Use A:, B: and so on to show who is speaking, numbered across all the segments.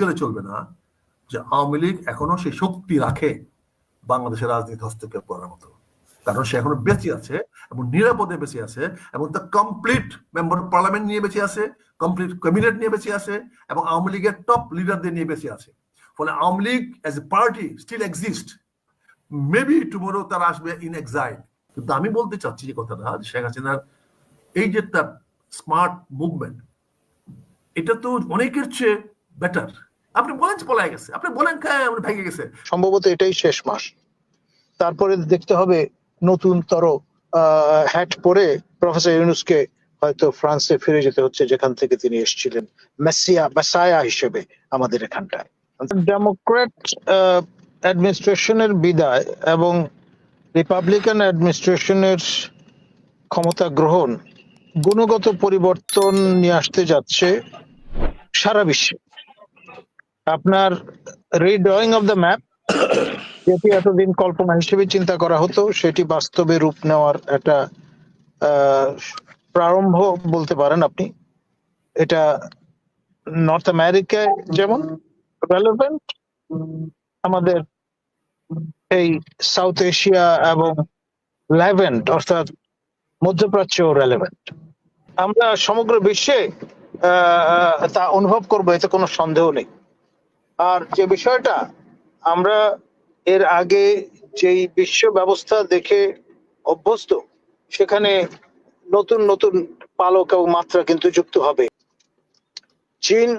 A: গেলে চলবে না যে আওয়ামী লীগ এখনও সেই শক্তি রাখে বাংলাদেশের রাজনীতি হস্তক্ষেপ করার মতো। কারণ সে এখনও বেঁচে আছে এবং নিরাপদে বেঁচে আছে এবং তার কমপ্লিট মেম্বার অফ পার্লামেন্ট নিয়ে বেঁচে আছে কমপ্লিট ক্যাবিনেট নিয়ে বেঁচে আছে এবং আওয়ামী লীগের টপ লিডারদের নিয়ে বেঁচে আছে। ফলে Awami League as a party still exist maybe tomorrow তারা আসবে ইন এক্সাইল কিন্তু আমি বলতে চাচ্ছি যে কথাটা শেখ হাসিনার এই যে তার স্মার্ট মুভমেন্ট এটা তো অনেকের চেয়ে বেটার আপনি বলেন যে পলায় গেছে। আপনি বলেন ভেঙে গেছে।
B: সম্ভবত এটাই শেষ মাস। তারপরে দেখতে হবে নতুন তর হ্যাট পরে প্রফেসর ইউনুসকে হয়তো ফ্রান্সে ফিরে যেতে হচ্ছে যেখান থেকে তিনি এসেছিলেন। মেসিয়া মেসায়া হিসেবে আমাদের এখানটায়। ডেমোক্রেট অ্যাডমিনিস্ট্রেশনের বিদায় এবং রিপাবলিকান অ্যাডমিনিস্ট্রেশনের ক্ষমতা গ্রহণ গুণগত পরিবর্তন নিয়ে আসতে যাচ্ছে সারা বিশ্বে। আপনার রিড্রয়িং অফ দ্য ম্যাপ যেটি এতদিন কল্পনা হিসেবে চিন্তা করা হতো, সেটি বাস্তবে রূপ নেওয়ার একটা প্রারম্ভ বলতে পারেন আপনি। এটা নর্থ আমেরিকায় যেমন রেলেভেন্ট আমাদের এই সাউথ এশিয়া এবং লেভেন্ট অর্থাৎ মধ্যপ্রাচ্য রেলেভেন্ট আমরা সমগ্র বিশ্বে তা অনুভব করব, এতে কোনো সন্দেহ নেই। আর যে বিষয়টা, আমরা এর আগে যেই বিশ্ব ব্যবস্থা দেখে অভ্যস্ত, সেখানে নতুন নতুন পালক এবং মাত্রা কিন্তু যুক্ত হবে। চীন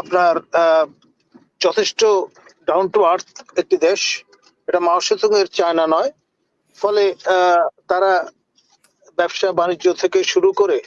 B: আপনার যথেষ্ট ডাউন টু আর্থ একটি দেশ। এটা মাও সেতুং এর চায়না নয়। ফলে তারা ব্যবসা বাণিজ্য থেকে শুরু করে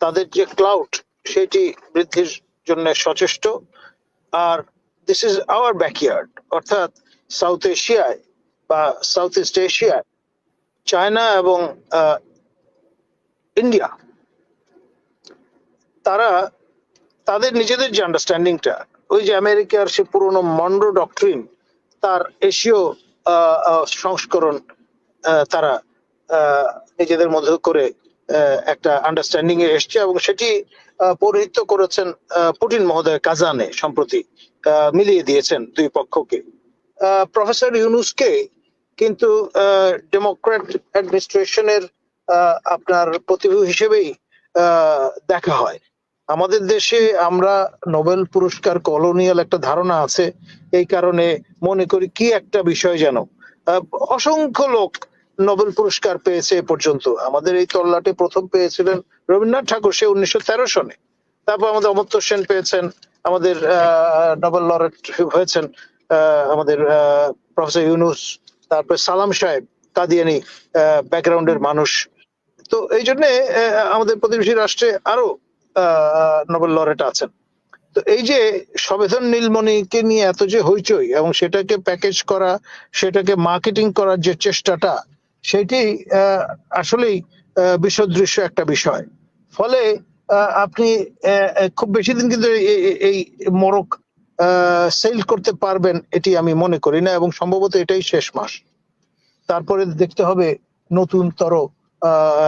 B: তাদের যে ক্লাউড সেটি বৃদ্ধির জন্য সচেষ্ট। আর দিস ইজ আওয়ার ব্যাকইয়ার্ড অর্থাৎ সাউথ এশিয়ায় বা সাউথ ইস্ট এশিয়ায় চায়না এবং ইন্ডিয়া তারা তাদের নিজেদের যে আন্ডারস্ট্যান্ডিংটা ওই যে আমেরিকার সে পুরনো মন্ডো ডক্ট্রিন তার এশীয় সংস্করণ তারা নিজেদের মধ্যে করে একটা আন্ডারস্ট্যান্ডিং এ এসছে এবং সেটি আহ, পৌরোহিত্য করেছেন পুটিন মহোদয় কাজানে সম্প্রতি মিলিয়ে দিয়েছেন দুই পক্ষকে। প্রফেসর ইউনুসকে কিন্তু ডেমোক্রেট অ্যাডমিনিস্ট্রেশনের আপনার প্রতিভূ হিসেবেই দেখা হয়। আমাদের দেশে আমরা নোবেল পুরস্কার কলোনিয়াল একটা ধারণা আছে এই কারণে মনে করি কি একটা বিষয় যেন অসংখ্য লোক নোবেল পুরস্কার পেয়েছে এ পর্যন্ত। আমাদের এই তল্লাটে প্রথম পেয়েছিলেন রবীন্দ্রনাথ ঠাকুর সে উনিশশো তেরো সনে। তারপর আমাদের অমর্ত্য সেন পেয়েছেন, আমাদের নোবেল লরেট হয়েছেন আমাদের প্রফেসর ইউনুস, তারপর সালাম সাহেব, কাদিয়ানি ব্যাকগ্রাউন্ডের মানুষ। তো এই জন্য আমাদের প্রতিবেশী রাষ্ট্রে আরও নোবেল লরেট আছেন। তো এই যে সবেধন নীলমণিকে নিয়ে এত যে হইচই এবং সেটাকে প্যাকেজ করা, সেটাকে মার্কেটিং করার যে চেষ্টাটা সেটি আসলেই আহ, বিসদৃশ্য একটা বিষয়। ফলে আপনি খুব বেশি দিন কিন্তু এই মোরক সেল করতে পারবেন এটি আমি মনে করি না এবং সম্ভবত এটাই শেষ মাস। তারপরে দেখতে হবে নতুন তর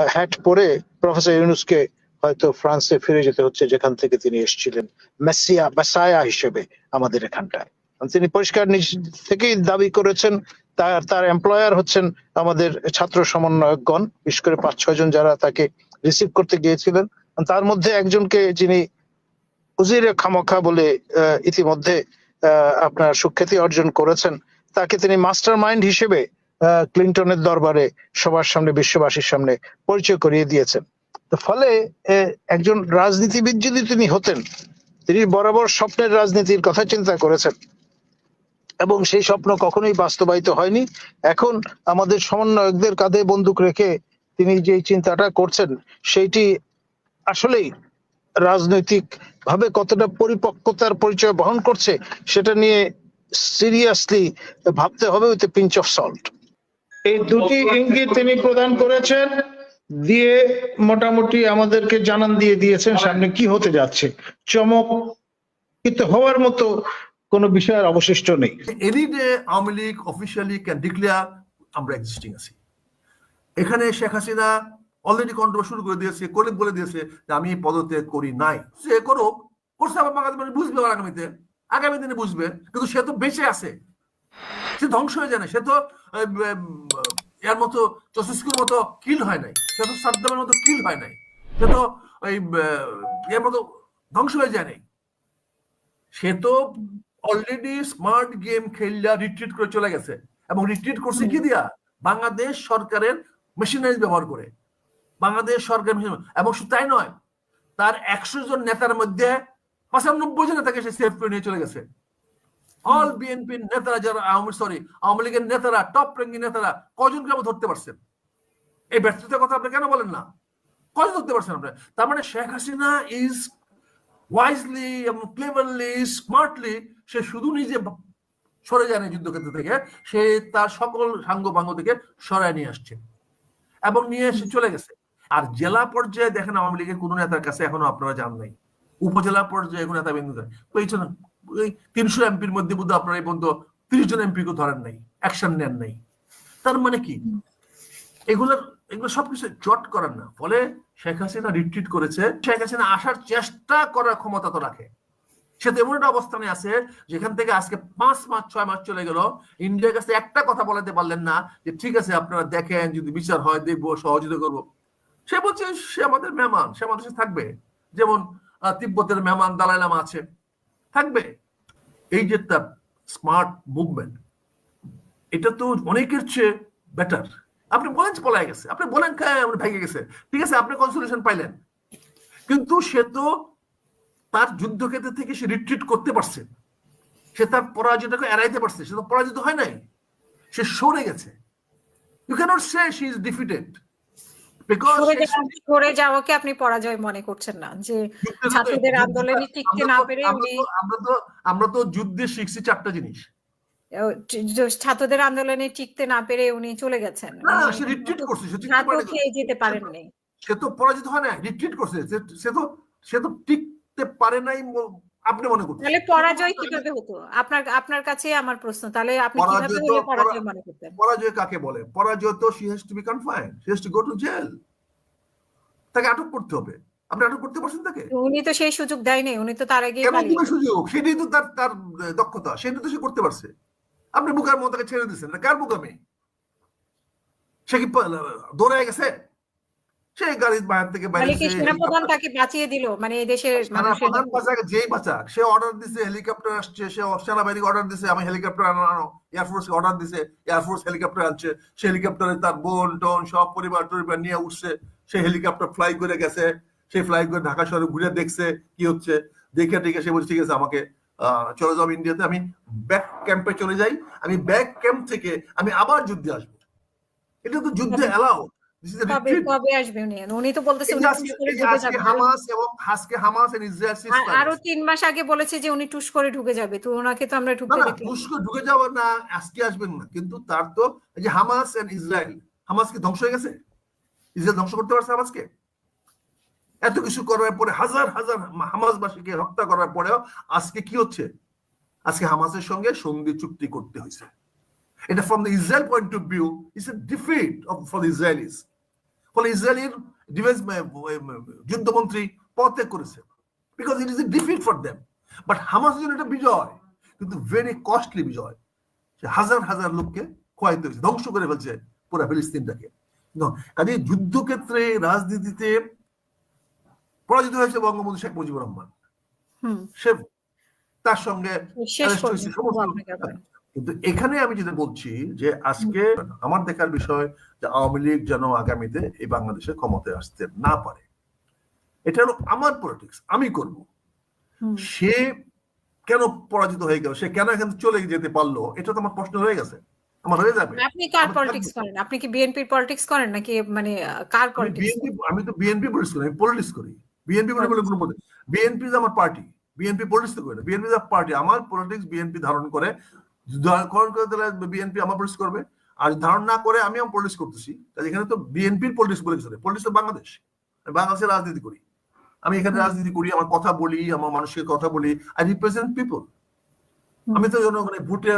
B: হ্যাট পরে প্রফেসর ইউনুসকে হয়তো ফ্রান্সে ফিরে যেতে হচ্ছে যেখান থেকে তিনি এসেছিলেন। মেসিয়া মেসায়া হিসেবে আমাদের এখানটায়। তিনি পরিষ্কার নিজ থেকেই দাবি করেছেন, তার তার এমপ্লয়ার হচ্ছেন আমাদের ছাত্র সমন্বয়কগণ, বিশেষ করে পাঁচ, ছয় জন যারা তাকে রিসিভ করতে গিয়েছিলেন। তার মধ্যে একজনকে যিনি উজিরে খামখা বলে ইতিমধ্যে আপনার সুখ্যাতি অর্জন করেছেন, তাকে তিনি মাস্টার মাইন্ড হিসেবে ক্লিন্টনের দরবারে সবার সামনে, বিশ্ববাসীর সামনে পরিচয় করিয়ে দিয়েছেন। ফলে একজন রাজনীতিবিদ যদি তিনি হতেন, তিনি বরাবর স্বপ্নের রাজনীতির কথা চিন্তা করেছেন। এবং সেই স্বপ্ন কখনোই বাস্তবায়িত হয়নি। এখন আমাদের সমন্বয়কদের কাঁধে বন্দুক রেখে তিনি যে চিন্তাটা করছেন, সেইটি আসলেই রাজনৈতিক ভাবে কতটা পরিপক্কতার পরিচয় বহন করছে, সেটা নিয়ে সিরিয়াসলি ভাবতে হবে উইথ পিঞ্চ অফ সল্ট। এই দুটি ইঙ্গিত তিনি প্রদান করেছেন, দিয়ে মোটামুটি আমাদেরকে জানান দিয়ে দিয়েছেন সামনে কি হতে যাচ্ছে। চমক কিন্তু হওয়ার মতো কোনো বিষয় আর অবশিষ্ট নেই।
A: Any day Awami League officially can declare আমরা এক্সিস্টিং আছি। এখানে শেখ হাসিনা অলরেডি কন্ট্রোল শুরু করে দিয়েছে করে বলে দিয়েছে যে আমি পদত্যাগ করি নাই। সে করুক, করছে আবার বাংলাদেশ মানুষ বুঝবে আগামীতে। আগামী দিনে বুঝবে, কিন্তু সে তো বেঁচে আছে। সে ধ্বংস হয়ে যায় না। সে তো এর মতো চসিস্কুর মতো কিল হয় নাই। সে তো সাদ্দামের মতো কিল হয় নাই। সে তো ওই এর মতো ধ্বংস হয়ে যায় নাই। সে তো অলরেডি স্মার্ট গেম খেললা রিট্রিট করে চলে গেছে। এবং রিট্রিট করছে কি দিয়া? বাংলাদেশ সরকারের মেশিনারি ব্যবহার করে। বাংলাদেশ সরকার এবং শুধু তাই নয় তার একশো জন নেতার মধ্যে পঁচানব্বই জন নেতাকে সে সেভ করে নিয়ে চলে গেছে। অল বিএনপি নেতারা যারা আওয়ামী সরি আওয়ামী লীগের নেতারা টপ র্যাঙ্কিং নেতারা কজনকে আপনি ধরতে পারছেন? এই ব্যর্থতার কথা আপনি কেন বলেন না? কজন ধরতে পারছেন আপনি? তার মানে শেখ হাসিনা ইজ ওয়াইজলি এবং ক্লেভারলি স্মার্টলি সে শুধু নিজে সরে যায় না যুদ্ধক্ষেত্র থেকে, সে তার সকল সাঙ্গ ভাঙ্গ থেকে সরায় নিয়ে আসছে এবং নিয়ে এসে চলে গেছে। আর জেলা পর্যায়ে দেখেন আওয়ামী লীগের কোন নেতার কাছে এখনও আপনারা যান নাই। উপজেলা পর্যায়ে কোনো নেতা বিন্দু পেয়েছেন ওই তিনশো এমপির মধ্যে বুধ আপনারা এই পর্যন্ত তিরিশ জন এমপি কে ধরেন নাই অ্যাকশন নেন নাই। তার মানে কি? এগুলোর এগুলো সবকিছু জট করার না। ফলে শেখ হাসিনা রিট্রিট করেছে। শেখ হাসিনা আসার চেষ্টা করার ক্ষমতা তো রাখে। সে তো এমন একটা অবস্থানে আছে, যেখান থেকে আজকে পাঁচ মাস, ছয় মাস চলে গেল। ইন্ডিয়ার কাছে একটা কথা বলাতে পারলেন না, যে ঠিক আছে, আপনারা দেখেন, যদি বিচার হয়, দেখব, সহযোগিতা করব। সে বলছে, সে আমাদের মেহমান, সে আমাদের সাথে থাকবে। যেমন তিব্বতের মেহমান দালাই লামা আছে। থাকবে। এই যে তার স্মার্ট মুভমেন্ট এটা তো অনেকের চেয়ে বেটার আপনি বলেন যে পলায় গেছে। আপনি বলেন ভেঙে গেছে। ঠিক আছে আপনি কনসোলেশন পাইলেন। কিন্তু সে তো তার যুদ্ধক্ষেত্র থেকে সে রিট্রিট করতে পারছে। সে তার পরাজয়টাকে এড়াইতে পারছে। সে তো পরাজিত হয় নাই। সে সরে গেছে। You can't say she is defeated
C: যাওয়াকে আপনি পরাজয় মনে করছেন না। যে ছাত্রদের আন্দোলনে টিকতে না পেরে
A: আমরা তো আমরা তো যুদ্ধে শিখছি চারটা জিনিস।
C: ছাত্রদের আন্দোলনে টিকতে না পেরে উনি চলে গেছেন।
A: সে রিট্রিট করছে সে টিকতে
C: ছাত্র
A: পারেনি।
C: খেয়ে যেতে পারেননি।
A: সে তো পরাজিত হয় না রিট্রিট করছে সে- তো সে তো টিকতে পারে নাই আপনি মনে
C: তাহলে পরাজয় কীভাবে হতো? আপনার আপনার কাছে আমার প্রশ্ন তাহলে আপনি কীভাবে
A: পরাজয়
C: হলে পরাজয় মনে করতেন?
A: পরাজয় কাকে বলে? পরাজয় তো she has to be confined has to go to jail তাকে আটক করতে হবে। আপনি আটক করতে পারছেন তাকে?
C: উনি তো সেই সুযোগ দেয়নি উনি তো তার আগে
A: সুযোগ? সেটাই তো তার তার দক্ষতা সেটা তো সে করতে পারছে। আপনি বুকার মতো তাকে ছেড়ে দিচ্ছেন কার বুকামে? সে কি দৌড়ায় গেছে? সে গাড়ির বাইরে থেকে বাইরে
C: কি
A: সে
C: সেনাপ্রধান তাকে বাঁচিয়ে দিল মানে দেশের
A: যেই বাঁচাক সে অর্ডার দিছে হেলিকপ্টার আসছে সে সেনাবাহিনীকে অর্ডার দিছে আমি হেলিকপ্টার আনো আনো এয়ারফোর্স অর্ডার দিছে এয়ারফোর্স হেলিকপ্টার আনছে সে হেলিকপ্টারে তার বোন টোন সব পরিবার টরিবার নিয়ে উঠছে সে হেলিকপ্টার ফ্লাই করে গেছে সে ফ্লাই করে ঢাকা শহরে ঘুরে দেখছে কি হচ্ছে দেখে টেকে সে বলছে ঠিক আছে আমাকে চলে যাব ইন্ডিয়াতে আমি ব্যাক ক্যাম্পে চলে যাই আমি ব্যাক ক্যাম্প থেকে আমি আবার যুদ্ধে আসব। এটা তো যুদ্ধে
C: আর- আরও তিন মাস আগে বলেছে যে উনি টুস করে ঢুকে যাবে। তো ওনাকে তো আমরা
A: ঢুকে যাওয়ার না আজকে আসবেন না। কিন্তু তার তো যে হামাস এন্ড ইসরায়েল হামাস কি ধ্বংস হয়ে গেছে? ইসরায়েল ধ্বংস করতে পারছে হামাসকে এত কিছু করার পরে, হাজার হাজার হামাসবাসীকে হত্যা করার পরেও আজকে কি হচ্ছে? আজকে হামাসের সঙ্গে সন্ধি চুক্তি করতে হয়েছে। এটা from the Israel point of view it's a defeat for Israelis ফলে ইসরায়েলের ডিফেন্স যুদ্ধমন্ত্রী পদত্যাগ করেছে। Because it is a defeat for them but হামাসের জন্য এটা বিজয়, কিন্তু ভেরি কস্টলি বিজয়। হাজার হাজার লোককে খোয়াইতে হয়েছে ধ্বংস করে ফেলছে পুরো ফিলিস্তিনটাকে। কাজে যুদ্ধক্ষেত্রে, রাজনীতিতে পরাজিত হয়েছে বঙ্গবন্ধু শেখ মুজিবুর রহমান। সে তার সঙ্গে। কিন্তু এখানে আমি যেটা বলছি যে আজকে আমার দেখার বিষয় যে আওয়ামী লীগ যেন আগামীতে এই বাংলাদেশে ক্ষমতায় আসতে না পারে এটা হলো আমার পলিটিক্স আমি করব। সে কেন পরাজিত হয়ে গেল সে কেন এখান চলে যেতে পারল এটা তো আমার প্রশ্ন হয়ে গেছে আমার হয়ে যাবে।
C: আপনি কার পলিটিক্স করেন? আপনি কি বিএনপির পলিটিক্স করেন নাকি মানে কার
A: আমি
C: পলিটিক্স
A: আমি তো বিএনপি পলিটিক্স করি আমি পলিটিক্স করি। বিএনপি বলে বলে কোনো বিএনপি আমার পার্টি বিএনপি পলিটিক্স করে না বিএনপি পার্টি আমার পলিটিক্স বিএনপি ধারণ করে। ধারণ করে তাহলে বিএনপি আমার পলিটিক্স করবে। আর ধারণ না করে আমি আমার পলিটিক্স করতেছি। তাহলে এখানে তো বিএনপির পলিটিক্স বলে কিছু পলিটিক্স তো বাংলাদেশ। আমি বাংলাদেশের রাজনীতি করি। আমি এখানে রাজনীতি করি আমার কথা বলি আমার মানুষের কথা বলি। আই রিপ্রেজেন্ট পিপল আমি তো জনগণের ভোটে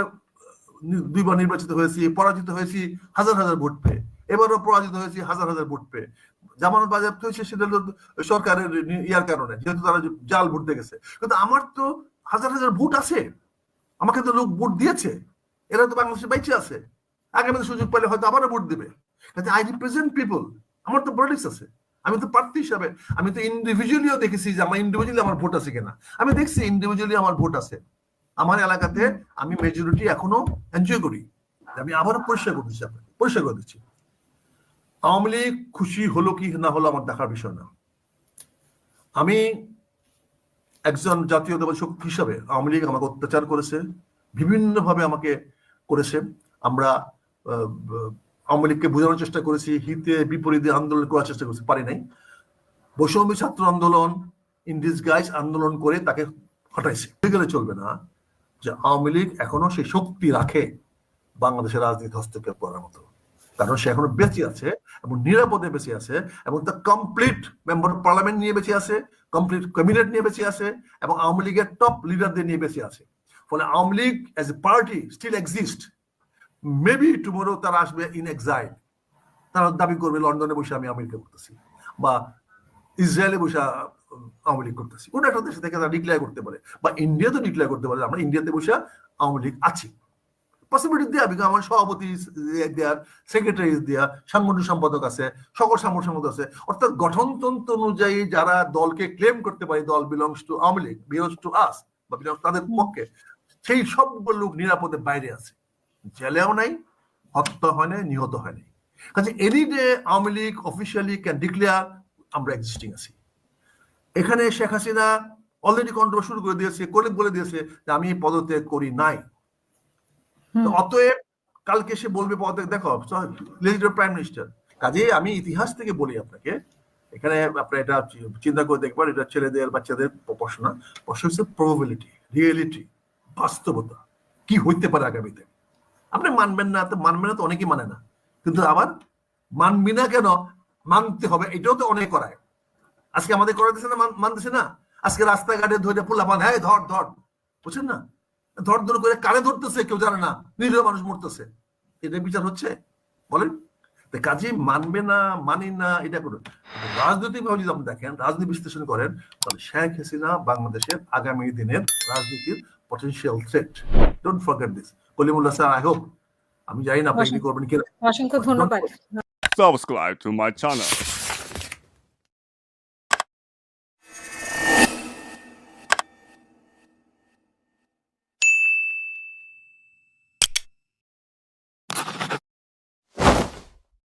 A: দুইবার নির্বাচিত হয়েছি পরাজিত হয়েছি হাজার হাজার ভোট পেয়ে। এবারও পরাজিত হয়েছে, হাজার হাজার ভোট পেয়ে। জামানত বাজেয়াপ্ত হয়েছে, সেটা সরকারের ইয়ার কারণে, যেহেতু তারা জাল ভোট দিয়ে গেছে। কিন্তু আমার তো হাজার হাজার ভোট আছে। আমাকে তো লোক ভোট দিয়েছে। এরা তো বাংলাদেশে বাইচে আছে। আগামীতে সুযোগ পেলে হয়তো আবারও ভোট দেবে। কাজে আই রিপ্রেজেন্ট পিপল আমার তো পলিটিক্স আছে। আমি তো প্রার্থী হিসাবে, আমি তো ইন্ডিভিজুয়ালিও দেখেছি যে আমার ইন্ডিভিজুয়ালি আমার ভোট আছে কিনা। আমি দেখছি ইন্ডিভিজুয়ালি আমার ভোট আছে। আমার এলাকাতে আমি মেজরিটি এখনও এনজয় করি। আমি আবারও পরিষ্কার করে দিচ্ছি আপনাকে, পরিষ্কার করে দিচ্ছি। আওয়ামী লীগ খুশি হলো কি না হলো আমার দেখার বিষয় না। আমি একজন জাতীয়তাবাদী শক্তি হিসাবে আওয়ামী লীগ আমাকে অত্যাচার করেছে, বিভিন্নভাবে আমাকে করেছে। আমরা আওয়ামী লীগকে বোঝানোর চেষ্টা করেছি, হিতে বিপরীতে আন্দোলন করার চেষ্টা করেছি, পারি নাই। বৈষম্য ছাত্র আন্দোলন ইন্ডিস গাইজ আন্দোলন করে তাকে হটাইছে। গেলে চলবে না যে আওয়ামী লীগ এখনও সেই শক্তি রাখে বাংলাদেশের রাজনীতি হস্তক্ষেপ করার মতো। কারণ সে এখনও বেঁচে আছে এবং নিরাপদে বেঁচে আছে এবং তার কমপ্লিট মেম্বার অফ পার্লামেন্ট নিয়ে বেঁচে আছে কমপ্লিট ক্যাবিনেট নিয়ে বেঁচে আছে এবং আওয়ামী লীগের টপ লিডারদের নিয়ে বেঁচে আছে। ফলে Awami League as a party still exist maybe tomorrow তারা আসবে ইন এক্সাইল তারা দাবি করবে, লন্ডনে বসে আমি আমেরিকা করতেছি বা ইসরায়েলে বসে আওয়ামী লীগ করতেছি। কোন একটা দেশে থেকে তারা ডিক্লেয়ার করতে পারে বা ইন্ডিয়াতে ডিক্লেয়ার করতে পারে, আমরা ইন্ডিয়াতে বসে আওয়ামী লীগ আছি। পসিবিলিটি দেওয়া বিকজ আমার সভাপতি দেওয়ার সেক্রেটারি দেওয়া সাংগঠনিক সম্পাদক আছে, সকল সাংগঠনিক সম্পাদক আছে। অর্থাৎ গঠনতন্ত্র অনুযায়ী যারা দলকে ক্লেম করতে পারে, দল belongs to Awami League belongs to us বা belongs তাদের পক্ষে, সেই সবগুলো লোক নিরাপদে বাইরে আছে। জেলেও নাই, হত্যা হয় নাই, নিহত হয় নাই। কাজে any day Awami League officially can declare আমরা এক্সিস্টিং আছি। এখানে শেখ হাসিনা অলরেডি কন্ট্রোল শুরু করে দিয়েছে কলিক বলে দিয়েছে যে আমি পদত্যাগ করি নাই। অতএব কালকে সে বলবে দেখো প্রাইম মিনিস্টার। কাজে আমি ইতিহাস থেকে বলি আপনাকে এখানে আপনার এটা চিন্তা করে দেখবেন এটা ছেলেদের বাচ্চাদের প্রশ্ন। প্রশ্ন হচ্ছে প্রবাবিলিটি রিয়েলিটি বাস্তবতা কি হইতে পারে আগামীতে? আপনি মানবেন না তো মানবেন না তো অনেকেই মানে না। কিন্তু আবার মানবি না কেন মানতে হবে এটাও তো অনেক করায়। আজকে আমাদের করা দিচ্ছে না মানতেছে না। আজকে রাস্তাঘাটে ধরে পোলা পান হ্যাঁ ধর ধর। বুঝছেন না? ধর ধর করে কারে ধরতেছে কেউ জানে না নিরীহ মানুষ মরতেছে। এটা বিচার হচ্ছে বলেন। কাজে মানবে না মানি না এটা করুন। রাজনৈতিক ভাবে যদি আপনি দেখেন রাজনীতি বিশ্লেষণ করেন তাহলে শেখ হাসিনা বাংলাদেশের আগামী দিনের রাজনীতির potential threat don't forget this Kalimullah sir I hope আমি জানি না আপনি কি করবেন কিনা।
C: অসংখ্য ধন্যবাদ।
D: Subscribe to my channel